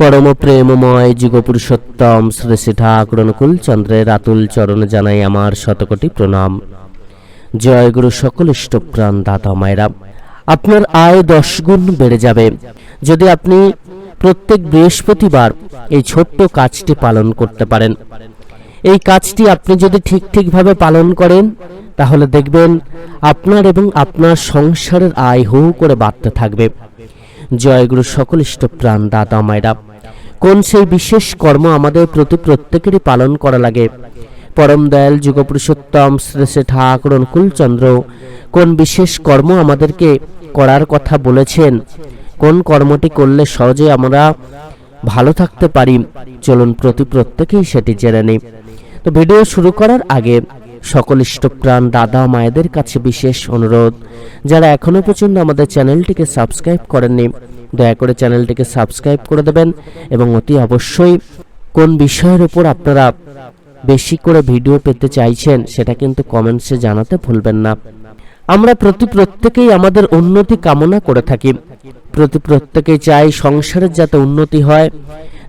পরম প্রেমময় যুগপুরুষোত্তম শ্রী শ্রী অনুকূল চন্দ্রের আতুল চরণে জানাই আমার শতকোটি প্রণাম। জয় গুরু সকল ইষ্টপ্রাণ দাতা মায়েরা, আপনার আয় দশ গুণ বেড়ে যাবে। যদি আপনি প্রত্যেক বৃহস্পতিবার এই ছোট্ট কাজটি পালন করতে পারেন। এই কাজটি আপনি যদি ঠিক ঠিকভাবে পালন করেন, তাহলে দেখবেন আপনার এবং আপনার সংসারের আয় হু করে বাড়তে থাকবে। জয়গুরু সকল ইষ্টপ্রাণ দাদা মায়েরা কোন সেই বিশেষ কর্ম আমাদের প্রতি প্রত্যেকেরই পালন করা লাগে? পরম দয়াল যুগপুরুষোত্তম শ্রী শ্রী ঠাকুর অনুকূলচন্দ্র, কোন বিশেষ কর্ম আমাদেরকে করার কথা বলেছেন? কোন কর্মটি করলে সহজে আমরা ভালো থাকতে পারি? চলুন প্রতি প্রত্যেকেই সেটি জেনে নিই। তো ভিডিও শুরু করার আগে সকল ইষ্টপ্রাণ দাদা মায়েদের কাছে বিশেষ অনুরোধ। যারা এখনও পর্যন্ত আমাদের চ্যানেলটিকে সাবস্ক্রাইব করেননি দয়া করে চ্যানেলটিকে সাবস্ক্রাইব করে দেবেন এবং অতি অবশ্যই কোন বিষয়ের উপর আপনারা বেশি করে ভিডিও পেতে চাইছেন সেটা কিন্তু কমেন্টসে জানাতে ভুলবেন না। আমরা প্রতি প্রত্যেকেই আমাদের উন্নতি কামনা করে থাকি। প্রতি প্রত্যেকেই চাই সংসারের যাতে উন্নতি হয়,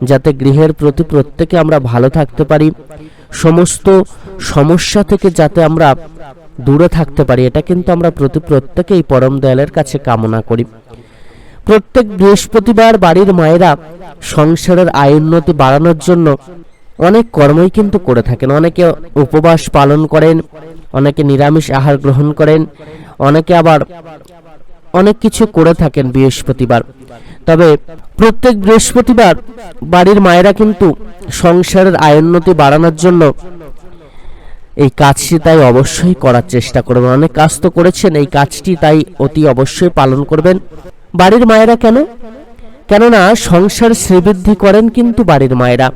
যাতে গৃহের প্রতি প্রত্যেকে আমরা ভালো থাকতে পারি। সমস্ত সমস্যা থেকে যাতে আমরা দূরে থাকতে পারি, এটা কিন্তু আমরা প্রতি প্রত্যেকেই পরম দয়ালের কাছে কামনা করি। প্রত্যেক বৃহস্পতিবার বাড়ির মায়েরা সংসারের আয় উন্নতি বাড়ানোর জন্য অনেক কর্মই কিন্তু করে থাকেন। অনেকে উপবাস পালন করেন, অনেকে নিরামিষ আহার গ্রহণ করেন, অনেকে আবার অনেক কিছু করে থাকেন বৃহস্পতিবার। তবে প্রত্যেক বৃহস্পতিবার বাড়ির মায়েরা কিন্তু সংসারের আয় উন্নতি বাড়ানোর জন্য এই কাজটি তাই অবশ্যই করার চেষ্টা করবেন। অনেক কাজ তো করেছেন, এই কাজটি তাই অতি অবশ্যই পালন করবেন। বাড়ির মায়েরা কেন? কেননা সংসার শ্রীবৃদ্ধি করেন কিন্তু বাড়ির মায়েরা।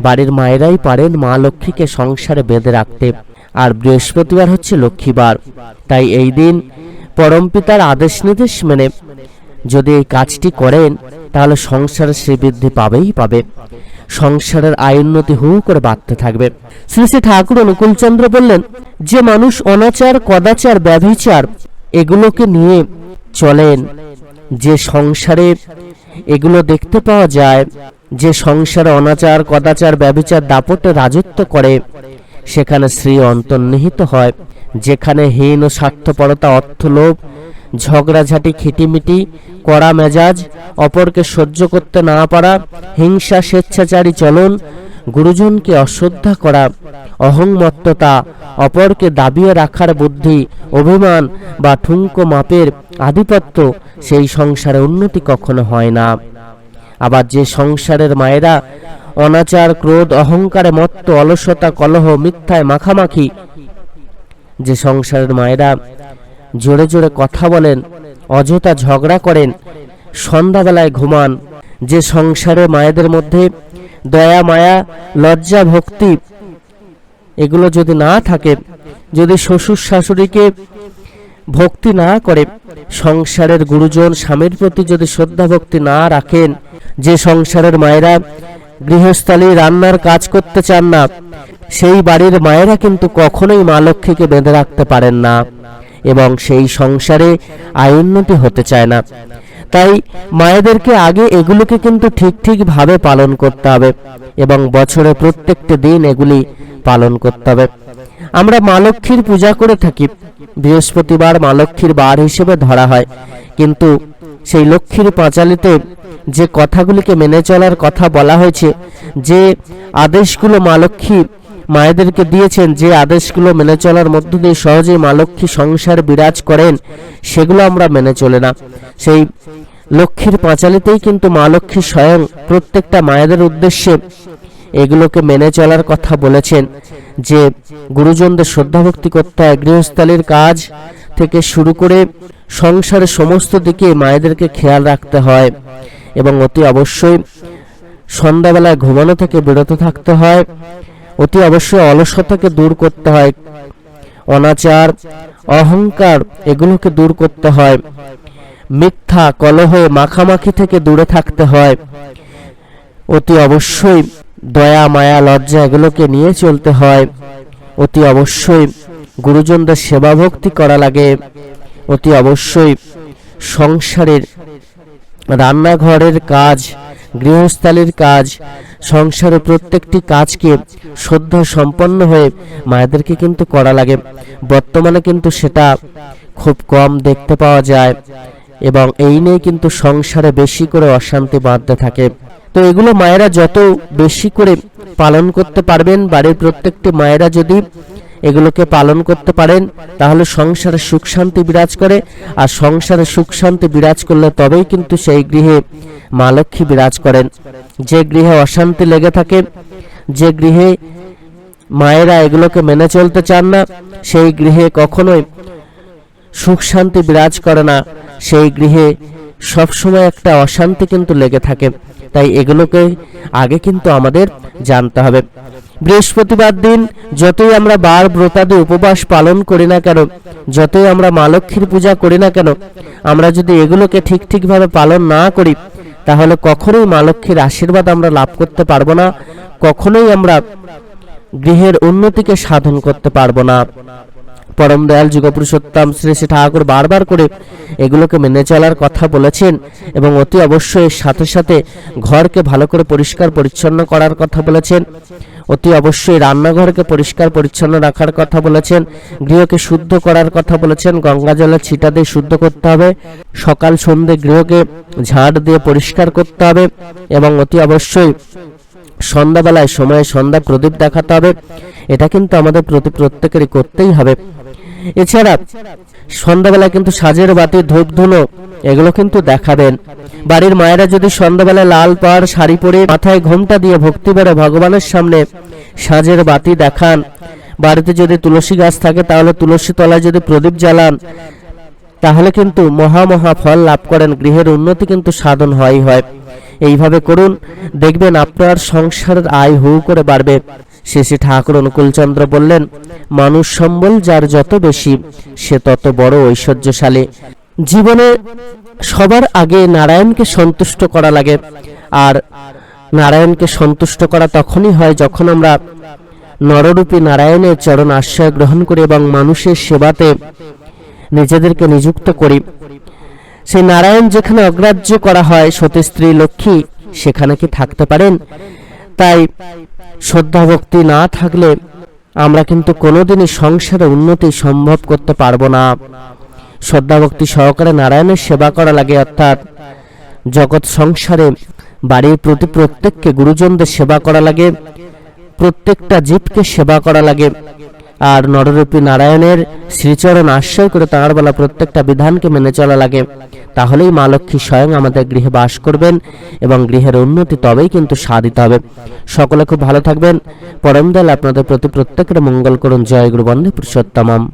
বাড়ির মায়েরাই পারেন মা লক্ষ্মীকে সংসারে বেঁধে রাখতে। আর বৃহস্পতিবার হচ্ছে লক্ষ্মীবার। তাই এই দিন পরমপিতার আদেশ নির্দেশ মেনে যদি এই কাজটি করেন, তাহলে সংসার শ্রীবৃদ্ধি পাবেই পাবে। সংসারের আয় উন্নতি হু করে বাড়তে থাকবে। শ্রী শ্রী ঠাকুর অনুকূলচন্দ্র বললেন, যে মানুষ অনাচার, কদাচার, ব্যভিচার, এগুলোকে নিয়ে চলেন। যে সংসারে এগুলো দেখতে পাওয়া যায়, যে সংসারে অনাচার, কদাচার ব্যভিচার দাপটে রাজত্ব করে, সেখানে শ্রী অন্তর্নিহিত হয়। যেখানে হীন ও স্বার্থপরতা, অর্থলোভ, ঝগড়াঝাটি, খিটিমিটি, কড়া মেজাজ, অপরকে সহ্য করতে না পারা, হিংসা, স্বেচ্ছাচারী চলন গুরুজনকে অশ্রদ্ধা করা অহংমত্ততা অপরকে দাবিয়ে রাখার বুদ্ধি, অভিমান বা ঠুঙ্কো মাপের আধিপত্য সেই সংসারে উন্নতি কখনো হয় না। আবার যে সংসারের মায়েরা অনাচার, ক্রোধ, অহংকারে মত্ত, অলসতা, কলহ, মিথ্যায় মাখামাখি, যে সংসারের মায়েরা জোরে জোরে কথা বলেন, অযথা ঝগড়া করেন, সন্ধ্যাবেলায় ঘুমান যে সংসারে মায়েদের মধ্যে দয়া, মায়া, লজ্জা, ভক্তি, এগুলো যদি না থাকে, যদি শ্বশুর শাশুড়িকে ভক্তি না করে, সংসারের গুরুজন স্বামীর প্রতি যদি শ্রদ্ধা, ভক্তি না রাখেন, যে সংসারের মায়েরা গৃহস্থালী রান্নার কাজ করতে চান না, সেই বাড়ির মায়েরা কিন্তু কখনোই মা লক্ষ্মীকে বেঁধে রাখতে পারেন না এবং সেই সংসারে আয় উন্নতি হতে চায় না। তাই মায়েদেরকে আগে এগুলোকে কিন্তু ঠিক ঠিকভাবে পালন করতে হবে এবং বছরে প্রত্যেকটি দিন এগুলি পালন করতে হবে। আমরা মা লক্ষ্মীর পূজা করে থাকি, বৃহস্পতিবার মা লক্ষ্মীর বার হিসেবে ধরা হয়। কিন্তু সেই লক্ষ্মীর পাঁচালিতে যে কথাগুলিকে মেনে চলার কথা বলা হয়েছে, যে আদেশগুলো মা লক্ষ্মী মায়েদেরকে দিয়েছেন, যে আদেশগুলো মেনে চলার মধ্য দিয়ে সহজেই মা লক্ষ্মী সংসার বিরাজ করেন, সেগুলো আমরা মেনে চলে না। সেই লক্ষ্মীর পাঁচালিতেই কিন্তু মা লক্ষ্মী স্বয়ং প্রত্যেকটা মায়েদের উদ্দেশ্যে এগুলোকে মেনে চলার কথা বলেছেন যে গুরুজনদের শ্রদ্ধাভক্তি করতে হয়, গৃহস্থালীর কাজ থেকে শুরু করে সংসারের সমস্ত দিকে মায়েদেরকে খেয়াল রাখতে হয় এবং অতি অবশ্যই সন্ধ্যাবেলায় ঘুমানো থেকে বিরত থাকতে হয়, অতি অবশ্যই অলসতাকে দূর করতে হয়, অনাচার, অহংকার এগুলোকে দূর করতে হয়। মিথ্যা কলহে মাখামাখি থেকে দূরে থাকতে হয়। অতি অবশ্যই দয়া, মায়া, লজ্জা এগুলোকে নিয়ে চলতে হয়। অতি অবশ্যই গুরুজনদের সেবা ভক্তি করা লাগে। অতি অবশ্যই সংসারের রান্নাঘরের কাজ, গৃহস্থালির কাজ, সংসারের প্রত্যেকটি কাজকে শ্রদ্ধা সম্পন্ন হয়ে মায়েদেরকে কিন্তু করা লাগে। বর্তমানে কিন্তু সেটা খুব কম দেখতে পাওয়া যায়। এবং এই নিয়ে কিন্তু সংসারে বেশি করে অশান্তি বাঁধতে থাকে। তো এগুলো মায়েরা যত বেশি করে পালন করতে পারবেন, বাড়ির প্রত্যেকটি মায়েরা যদি এগুলোকে পালন করতে পারেন, তাহলে সংসারে সুখ শান্তি বিরাজ করে। আর সংসারে সুখ শান্তি বিরাজ করলে তবেই কিন্তু সেই গৃহে মা লক্ষ্মী বিরাজ করেন। যে গৃহে অশান্তি লেগে থাকে, যে গৃহে মায়েরা এগুলোকে মেনে চলতে চান না, সেই গৃহে কখনোই সুখ শান্তি বিরাজ করে না। সেই গৃহে সবসময় একটা অশান্তি কিন্তু লেগে থাকে। তাই এগুলোকে আগে কিন্তু আমাদের জানতে হবে। বৃহস্পতিবার দিন যতই আমরা বার ব্রতাদি উপবাস পালন করি না কেন, যতই আমরা মা লক্ষ্মীর পূজা করি না কেন, আমরা যদি এগুলোকে ঠিক ঠিকভাবে পালন না করি, তাহলে কখনোই মা লক্ষ্মীর আশীর্বাদ আমরা লাভ করতে পারব না, কখনোই আমরা গৃহের উন্নতিকে সাধন করতে পারব না। পরম দয়াল যুগপুরুষোত্তম শ্রী শ্রী ঠাকুর বারবার করে এগুলোকে মেনে চলার কথা বলেছেন এবং অতি অবশ্যই সাথে সাথে ঘরকে ভালো করে পরিষ্কার পরিচ্ছন্ন করার কথা বলেছেন। অতি অবশ্যই রান্নাঘরকে পরিষ্কার পরিচ্ছন্ন রাখার কথা বলেছেন। গৃহকে শুদ্ধ করার কথা বলেছেন। গঙ্গা জলের ছিটা দিয়ে শুদ্ধ করতে হবে। সকাল সন্ধে গৃহকে ঝাড় দিয়ে পরিষ্কার করতে হবে এবং অতি অবশ্যই সন্ধ্যাবেলায় সময়ে সন্ধ্যা প্রদীপ দেখাতে হবে। এটা কিন্তু আমাদের প্রতি প্রত্যেকেরই করতেই হবে। এছাড়া সন্ধ্যাবেলায় কিন্তু সাজের বাতি, ধূপ, ধুনো, এগুলো কিন্তু দেখাবেন। বাড়ির মায়েরা যদি সন্ধ্যাবেলায় লাল পাড়, শাড়ি পরে মাথায় ঘোমটা দিয়ে ভক্তি বেড়ে ভগবানের সামনে সাজের বাতি দেখান। বাড়িতে যদি তুলসী গাছ থাকে, তাহলে তুলসী তলায় যদি প্রদীপ জ্বালান, তাহলে কিন্তু মহা মহা ফল লাভ করেন। গৃহের উন্নতি কিন্তু সাধন হয় হয়। এইভাবে করুন। দেখবেন আপনার সংসারের আয় হু করে বাড়বে। শেষে ঠাকুর অনুকূলচন্দ্র বললেন, মানুষ সম্বল যার যত বেশি, সে তত বড় ঐশ্বর্যশালী। জীবনে সবার আগে নারায়ণকে সন্তুষ্ট করা লাগে। আর নারায়ণকে সন্তুষ্ট করা তখনই হয় যখন আমরা নররূপী নারায়ণের চরণ আশ্রয় গ্রহণ করি এবং মানুষের সেবাতে নিজেদেরকে নিযুক্ত করি। সেই নারায়ণ যেখানে অগ্রাহ্য করা হয় সতী স্ত্রী লক্ষ্মী সেখানে কি থাকতে পারেন? তাই শ্রদ্ধা ভক্তি না থাকলে আমরা কিন্তু কোনোদিনই সংসারে উন্নতি সম্ভব করতে পারব না। শ্রদ্ধা ভক্তি সহকারে নারায়ণের সেবা করা লাগে অর্থাৎ জগৎ সংসারে বাড়ির প্রতি প্রত্যেককে গুরুজনদের সেবা করা লাগে, প্রত্যেকটা জীবকে সেবা করা লাগে। আর নররূপী নারায়ণের শ্রীচরণ আশ্রয় করে তাঁর বলা প্রত্যেকটা বিধানকে মেনে চলা লাগে। তাহলেই মা লক্ষ্মী স্বয়ং আমাদের গৃহে বাস করবেন এবং গৃহের উন্নতি তবেই কিন্তু সাধিত হবে। সকলে খুব ভালো থাকবেন। পরম দয়াল আপনাদের প্রতি প্রত্যেকের মঙ্গল করুন। জয় গুরু পুরুষোত্তমম